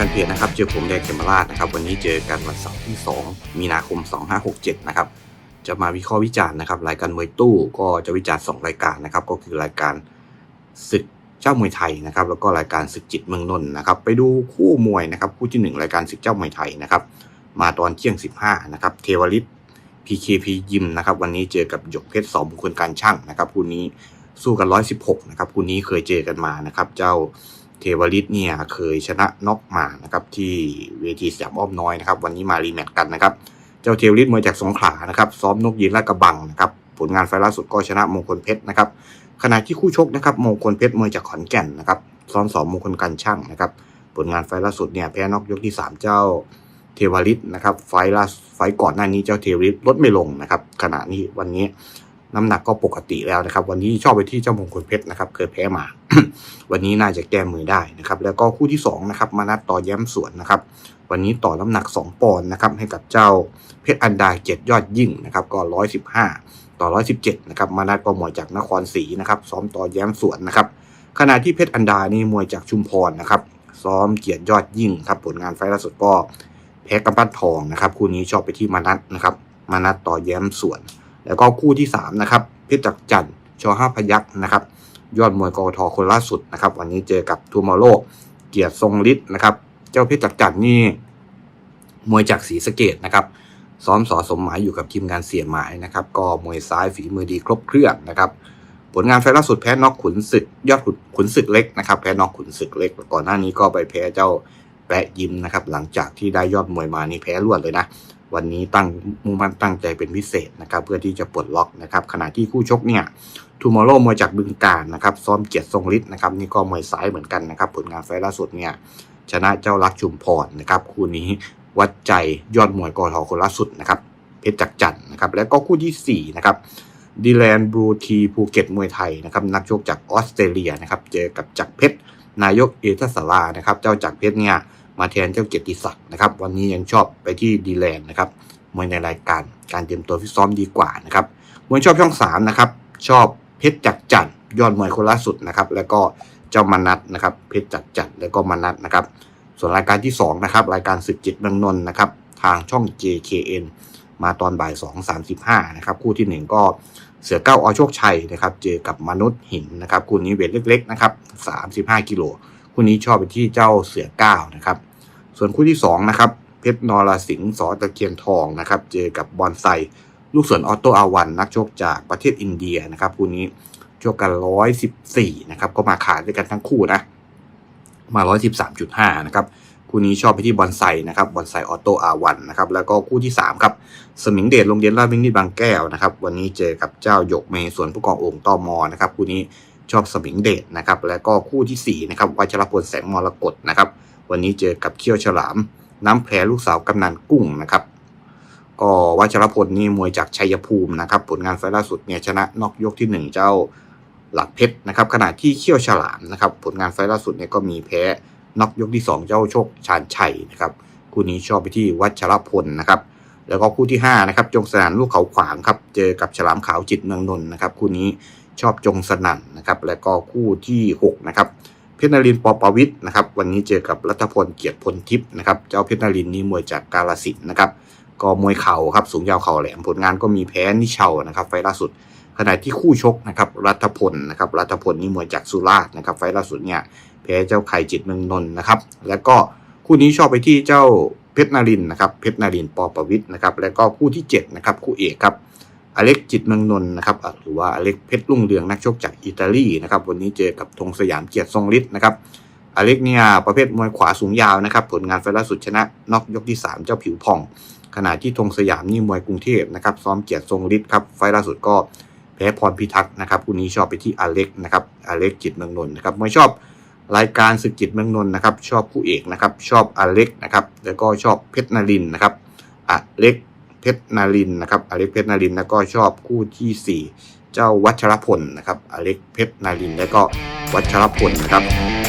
ฟนเพจนะครับ เจอผมแดงเขมราชนะครับ วันนี้เจอกันวันเสาร์ที่ 2 มีนาคม 2567 นะครับ จะมาวิเคราะห์วิจารณ์นะครับรายการมวยตู้ก็จะวิจารณ์ 2 รายการนะครับ ก็คือรายการศึกเจ้ามวยไทยนะครับ แล้วก็รายการศึกจิตเมืองนนท์นะครับ ไปดูคู่มวยนะครับ คู่ที่ 1 รายการศึกเจ้ามวยไทยนะครับ มาตอนเที่ยง 15 นะครับ เทวริต PKP ยิมนะครับ วันนี้เจอกับหยกเพชรสองมงคลการช่างนะครับ คู่นี้สู้กัน 116 นะครับ คู่นี้เคยเจอกันมานะครับ เจ้า เทวริตเนี่ยเคยชนะน็อกมานะครับที่เวทีสยามอ้อมน้อยนะครับวันนี้มารีแมตช์กันนะครับ เจ้าเทวริตมาจากสงขลานะครับซ้อมนกยินลาดกระบังนะครับผลงานไฟล์ล่าสุดก็ชนะมงคลเพชรนะครับขณะที่คู่ชกนะครับมงคลเพชรมาจากขอนแก่นนะครับซ้อมสองมงคลกันช่างนะครับผลงานไฟล์ล่าสุดเนี่ยแพ้น็อกยกที่ 3 เจ้าเทวริตนะครับไฟล์ล่าไฟล์ก่อนหน้านี้เจ้าเทวริตลดไม่ลงนะครับขณะนี้วันนี้ น้ำหนักก็ปกติแล้วนะครับ วันนี้ชอบไปที่เจ้ามงคลเพชรนะครับเคยแพ้มา วันนี้น่าจะแก้มือได้นะครับ แล้วก็คู่ที่2นะครับมานัดต่อแย้มสวนนะครับ วันนี้ต่อน้ำหนัก 2ปอนด์นะครับให้กับเจ้าเพชรอันดาเจ็ดยอดยิ่งนะครับ ก็ 115 ต่อ 117 นะครับ มานัดก็มวยจากนครศรีนะครับซ้อมต่อแย้มสวนนะครับขณะที่เพชรอันดานี่มวยจากชุมพรนะครับ ซ้อมเกียรติยอดยิ่งครับผลงานไฟล์ล่าสุดก็แพ้กำปั้นทองนะครับคู่นี้ชอบไปที่มานัดนะครับ มานัดต่อแย้มสวน แล้วก็คู่ที่3นะครับเพชรจักจันทร์ชอห้าพยักษ์นะครับ ยอดมวยกทคนล่าสุดนะครับ วันนี้เจอกับทูมอโลเกียรติทรงฤทธิ์นะครับ เจ้าเพชรจักจันทร์นี่มวยจากศรีสะเกดนะครับ ซ้อมสอสมหมายอยู่กับทีมงานเสียหมายนะครับ ก็มวยซ้ายฝีมือดีครบเครื่องนะครับผลงานไฟล์ล่าสุดแพ้น็อกขุนศึกยอดขุนขุนศึกเล็กนะครับแพ้น็อกขุนศึกเล็ก ก่อนหน้านี้ก็ไปแพ้เจ้าแปะยิมนะครับหลังจากที่ได้ยอดมวยมานี่แพ้รวดเลยนะ วันนี้ตั้งมุ่งมั่นตั้งใจเป็นพิเศษนะครับ เพื่อที่จะปลดล็อกนะครับ ขณะที่คู่ชกเนี่ยทูมอร์โรมวยจากบึงการนะครับ ซ้อมเกียรติทรงฤทธิ์นะครับ นี่ก็มวยซ้ายเหมือนกันนะครับ ผลงานไฟล์ล่าสุดเนี่ยชนะเจ้ารักชุมพรนะครับ คู่นี้วัดใจยอดมวยกอทอคนล่าสุดนะครับ เพชรจักรจันทร์นะครับ แล้วก็คู่ที่4นะครับดีแลนบรูทีภูเก็ตมวยไทยนะครับ นักชกจากออสเตรเลียนะครับ เจอกับจักรเพชรนายกเอเทสลานะครับ เจ้าจักรเพชรเนี่ย มาแทนเจ้าเกียรติศักดิ์นะครับ วันนี้ยังชอบไปที่ดีแลนด์นะครับมวยในรายการการเตรียมตัวฟิตซ้อมดีกว่านะครับมวยชอบช่องสามนะครับชอบเพชรจักรจันทร์ยอดมวยคนล่าสุดนะครับ แล้วก็เจ้ามานัทนะครับ เพชรจักรจันทร์แล้วก็มานัทนะครับ ส่วนรายการที่สองนะครับรายการศึกจิตเมืองนนท์นะครับทางช่อง JKN มาตอนบ่ายสองสามสิบห้านะครับคู่ที่หนึ่งก็เสือเก้าอโชคชัยนะครับ เจอกับมนุษย์หินนะครับ คู่นี้เวทเล็กๆนะครับสามสิบห้ากิโลคู่นี้ชอบไปที่เจ้าเสือเก้านะครับ ส่วนคู่ที่2นะครับเพชรนรสิงห์สอตะเคียนทองนะครับเจอกับบอลไซลูกสวนออโตอาวันนักชกจากประเทศอินเดียนะครับคู่นี้ชกกัน114นะครับก็มาขาดด้วยกันทั้งคู่นะมา113.5นะครับคู่นี้ชอบไปที่บอลไซนะครับบอลไซออโตอาวันนะครับแล้วก็คู่ที่3ครับสมิงเดชโรงเรียนราชวินิตบางแก้วนะครับวันนี้เจอกับเจ้าหยกเมย์สวนผู้กองโอ่งตอมอนะครับคู่นี้ชอบสมิงเดชนะครับแล้วก็คู่ทีสี่4นะครับวัชรพลแสงมรกตนะครับ วันนี้เจอกับเขี้ยวฉลาม น้ำแพรลูกสาวกำนันกุ้งนะครับก็วัชรพลนี่มวยจากชัยภูมินะครับ ผลงานไฟล์ล่าสุดเนี่ยชนะนอกยกที่หนึ่งเจ้าหลักเพชรนะครับขณะที่เขี้ยวฉลามนะครับ ผลงานไฟล์ล่าสุดเนี่ยก็มีแพ้นอกยกที่สองเจ้าโชคชาญชัยนะครับคู่นี้ชอบไปที่วัชรพลนะครับแล้วก็คู่ที่ห้านะครับจงสนั่นลูกเขาขวางครับเจอกับฉลามขาวจิตเมืองนนท์นะครับคู่นี้ชอบจงสนั่นนะครับแล้วก็คู่ที่หกนะครับ เพชรนารินปอปวิทย์นะครับ วันนี้เจอกับรัฐพลเกียรติพลทิพย์นะครับ เจ้าเพชรนารินนี่มวยจากกาลสินนะครับ ก็มวยเข่าครับ สูงยาวเข่าแหลม ผลงานก็มีแพ้นิเชานะครับ ไฟล่าสุด ขณะที่คู่ชกนะครับ รัฐพลนะครับ รัฐพลนี่มวยจากสุราษฎร์นะครับ ไฟล่าสุดเนี่ย แพ้เจ้าไข่จิตเมืองนนท์นะครับ แล้วก็คู่นี้ชอบไปที่เจ้าเพชรนารินนะครับ เพชรนารินปอปวิทย์นะครับ แล้วก็คู่ที่เจ็ดนะครับ คู่เอกครับ อเล็กจิตเมืองนนท์นะครับหรือว่าอเล็กเพชรรุ่งเรืองนักชกจากอิตาลีนะครับวันนี้เจอกับธงสยามเกียรติทรงฤทธิ์นะครับอเล็กเนี่ยประเภทมวยขวาสูงยาวนะครับผลงานไฟล์ล่าสุดชนะน็อกยกที่ 3 เจ้าผิวพอง ขณะที่ธงสยามนี่มวยกรุงเทพนะครับซ้อมเกียรติทรงฤทธิ์ครับไฟล์ล่าสุดก็แพ้พรพิทักษ์นะครับคู่นี้ชอบไปที่อเล็กนะครับอเล็กจิตเมืองนนท์นะครับมวยชอบรายการศึกจิตเมืองนนท์นะครับชอบคู่เอกนะครับชอบอเล็กนะครับแล้วก็ชอบเพชรนารินนะครับอเล็ก เพชรนารินนะครับอเล็กเพชรนารินแล้วก็ชอบคู่ที่ 4 เจ้าวัชรพลนะครับอเล็กเพชรนารินแล้วก็วัชรพลนะครับ